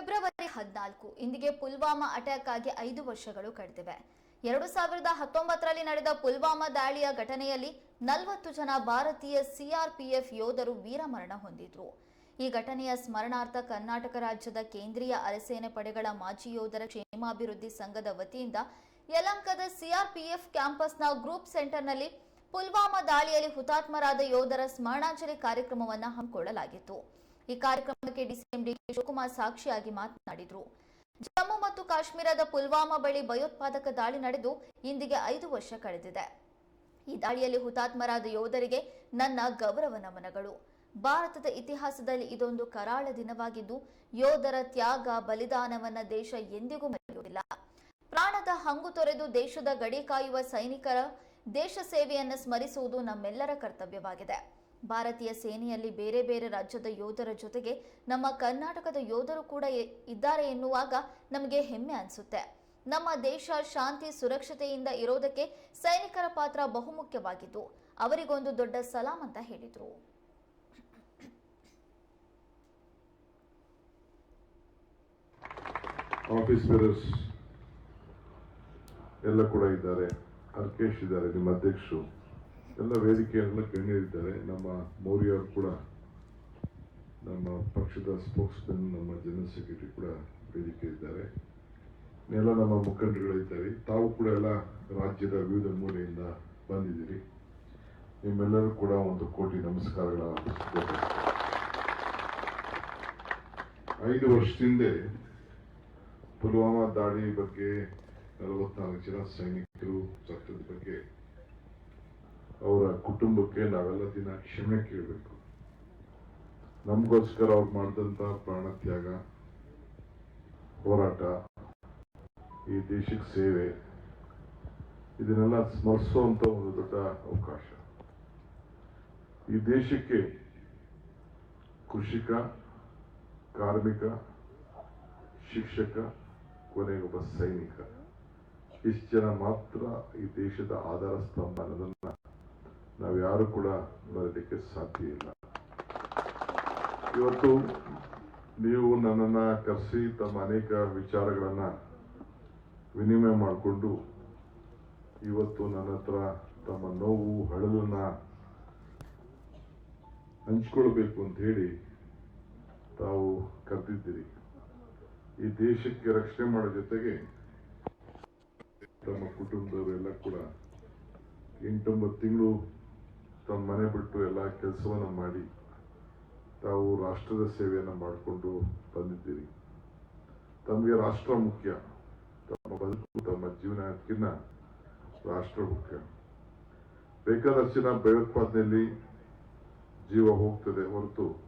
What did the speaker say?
February ಹದಿನಾಲ್ಕು, ಇಂದಿಗೆ Pulwama attack ಆಗಿ ಐದು ವರ್ಷಗಳು ಕಳೆದಿವೆ. ಎರಡು ಸಾವಿರದ ಹತ್ತೊಂಬತ್ತರಲ್ಲಿ ನಡೆದ ಪುಲ್ವಾಮಾ ದಾಳಿಯ ಘಟನೆಯಲ್ಲಿ ನಲವತ್ತು ಜನ ಭಾರತೀಯ ಸಿಆರ್ಪಿಎಫ್ ಯೋಧರು ವೀರಮರಣ ಹೊಂದಿದ್ರು. ಈ ಘಟನೆಯ ಸ್ಮರಣಾರ್ಥ ಕರ್ನಾಟಕ ರಾಜ್ಯದ ಕೇಂದ್ರೀಯ ಅರೆಸೇನೆ ಪಡೆಗಳ ಮಾಜಿ ಯೋಧರ ಕ್ಷೇಮಾಭಿವೃದ್ಧಿ ಸಂಘದ ವತಿಯಿಂದ ಯಲಂಕದ ಸಿಆರ್ಪಿಎಫ್ ಕ್ಯಾಂಪಸ್ನ ಗ್ರೂಪ್ ಸೆಂಟರ್ನಲ್ಲಿ ಪುಲ್ವಾಮಾ ದಾಳಿಯಲ್ಲಿ ಹುತಾತ್ಮರಾದ ಯೋಧರ ಸ್ಮರಣಾಂಜಲಿ ಕಾರ್ಯಕ್ರಮವನ್ನು ಹಮ್ಮಿಕೊಳ್ಳಲಾಗಿತ್ತು. ಈ ಕಾರ್ಯಕ್ರಮಕ್ಕೆ ಡಿಸಿಎಂ ಡಿ ಶಿವಕುಮಾರ್ ಸಾಕ್ಷಿಯಾಗಿ ಮಾತನಾಡಿದರು. ಜಮ್ಮು ಮತ್ತು ಕಾಶ್ಮೀರದ ಪುಲ್ವಾಮಾ ಬಳಿ ಭಯೋತ್ಪಾದಕ ದಾಳಿ ನಡೆದು ಇಂದಿಗೆ ಐದು ವರ್ಷ ಕಳೆದಿದೆ. ಈ ದಾಳಿಯಲ್ಲಿ ಹುತಾತ್ಮರಾದ ಯೋಧರಿಗೆ ನನ್ನ ಗೌರವ ನಮನಗಳು. ಭಾರತದ ಇತಿಹಾಸದಲ್ಲಿ ಇದೊಂದು ಕರಾಳ ದಿನವಾಗಿದ್ದು, ಯೋಧರ ತ್ಯಾಗ, ಬಲಿದಾನವನ್ನ ದೇಶ ಎಂದಿಗೂ ಮರೆಯುವುದಿಲ್ಲ. ಪ್ರಾಣದ ಹಂಗು ತೊರೆದು ದೇಶದ ಗಡಿ ಕಾಯುವ ಸೈನಿಕರ ದೇಶ ಸೇವೆಯನ್ನು ಸ್ಮರಿಸುವುದು ನಮ್ಮೆಲ್ಲರ ಕರ್ತವ್ಯವಾಗಿದೆ. ಭಾರತೀಯ ಸೇನೆಯಲ್ಲಿ ಬೇರೆ ಬೇರೆ ರಾಜ್ಯದ ಯೋಧರ ಜೊತೆಗೆ ನಮ್ಮ ಕರ್ನಾಟಕದ ಯೋಧರು ಕೂಡ ಇದ್ದಾರೆ ಎನ್ನುವಾಗ ನಮಗೆ ಹೆಮ್ಮೆ ಅನಿಸುತ್ತೆ. ನಮ್ಮ ದೇಶ ಶಾಂತಿ, ಸುರಕ್ಷತೆಯಿಂದ ಇರೋದಕ್ಕೆ ಸೈನಿಕರ ಪಾತ್ರ ಬಹುಮುಖ್ಯವಾಗಿದ್ದು, ಅವರಿಗೊಂದು ದೊಡ್ಡ ಸಲಾಂ ಅಂತ ಹೇಳಿದರು. ಆಫೀಸರ್ಸ್ ಎಲ್ಲ ಕೂಡ ಇದ್ದಾರೆ. ಅರ್ಕೇಶ್ ಇದ್ದಾರೆ, ನಿಮ್ಮ ಅಧ್ಯಕ್ಷರು. ಎಲ್ಲ ವೇದಿಕೆಯಲ್ಲ ಗಣ್ಯರಿದ್ದಾರೆ ನಮ್ಮ ಮೌರ್ಯ ಅವರು ಕೂಡ, ನಮ್ಮ ಪಕ್ಷದ ಸ್ಪೋಕ್ಸ್ಮನ್, ನಮ್ಮ ಜನರಲ್ ಸೆಕ್ರೆಟರಿ ಕೂಡ ವೇದಿಕೆ ಇದ್ದಾರೆ ಎಲ್ಲ ನಮ್ಮ ಮುಖಂಡರುಗಳಿದ್ದಾರೆ. ತಾವು ಕೂಡ ಎಲ್ಲ ರಾಜ್ಯದ ವಿವಿಧ ಮೂಲೆಯಿಂದ ಬಂದಿದ್ದೀರಿ. ನಿಮ್ಮೆಲ್ಲರೂ ಕೂಡ ಒಂದು ಕೋಟಿ ನಮಸ್ಕಾರಗಳ. ಐದು ವರ್ಷದಿಂದ ಪುಲ್ವಾಮಾ ದಾಳಿ ಬಗ್ಗೆ ನಲವತ್ನಾಲ್ಕು ಜನ ಸೈನಿಕರು ಸತ್ತದ ಬಗ್ಗೆ ಅವರ ಕುಟುಂಬಕ್ಕೆ ನಾವೆಲ್ಲ ದಿನ ಕ್ಷಮೆ ಕೇಳಬೇಕು. ನಮಗೋಸ್ಕರ ಅವ್ರು ಮಾಡಿದಂತ ಪ್ರಾಣ ತ್ಯಾಗ, ಹೋರಾಟ, ಈ ದೇಶಕ್ಕೆ ಸೇವೆ, ಇದನ್ನೆಲ್ಲ ಸ್ಮರಿಸುವಂತ ಒಂದು ದೊಡ್ಡ ಅವಕಾಶ. ಈ ದೇಶಕ್ಕೆ ಕೃಷಿಕ, ಕಾರ್ಮಿಕ, ಶಿಕ್ಷಕ ಕೊನೆಗೊಬ್ಬ ಸೈನಿಕ. ಇಷ್ಟು ಜನ ಮಾತ್ರ ಈ ದೇಶದ ಆಧಾರ ಸ್ತಂಭ ಅನ್ನೋದನ್ನ ನಾವು ಯಾರು ಕೂಡ ಬರಲಿಕ್ಕೆ ಸಾಧ್ಯ ಇಲ್ಲ. ಇವತ್ತು ನೀವು ನನ್ನನ್ನ ಕರೆಸಿ ತಮ್ಮ ಅನೇಕ ವಿಚಾರಗಳನ್ನ ವಿನಿಮಯ ಮಾಡಿಕೊಂಡು ಇವತ್ತು ನನ್ನ ಹತ್ರ ತಮ್ಮ ನೋವು, ಹಳಲನ್ನ ಹಂಚ್ಕೊಳ್ಬೇಕು ಅಂತ ಹೇಳಿ ತಾವು ಕರೆದಿದ್ದೀರಿ. ಈ ದೇಶಕ್ಕೆ ರಕ್ಷಣೆ ಮಾಡೋ ಜೊತೆಗೆ ತಮ್ಮ ಕುಟುಂಬದವರೆಲ್ಲ ಕೂಡ ಎಂಟೊಂಬತ್ತು ತಿಂಗಳು ತಮ್ಮ ಮನೆ ಬಿಟ್ಟು ಎಲ್ಲ ಕೆಲಸವನ್ನು ಮಾಡಿ ತಾವು ರಾಷ್ಟ್ರದ ಸೇವೆಯನ್ನು ಮಾಡಿಕೊಂಡು ಬಂದಿದ್ದೀರಿ. ತಮಗೆ ರಾಷ್ಟ್ರ ಮುಖ್ಯ. ತಮ್ಮ ಬದುಕು ತಮ್ಮ ಜೀವನಕ್ಕಿನ್ನ ರಾಷ್ಟ್ರ ಮುಖ್ಯ. ಬೇಕಾದಷ್ಟು ಜನ ಭಯೋತ್ಪಾದನೆಯಲ್ಲಿ ಜೀವ ಹೋಗ್ತದೆ ಹೊರತು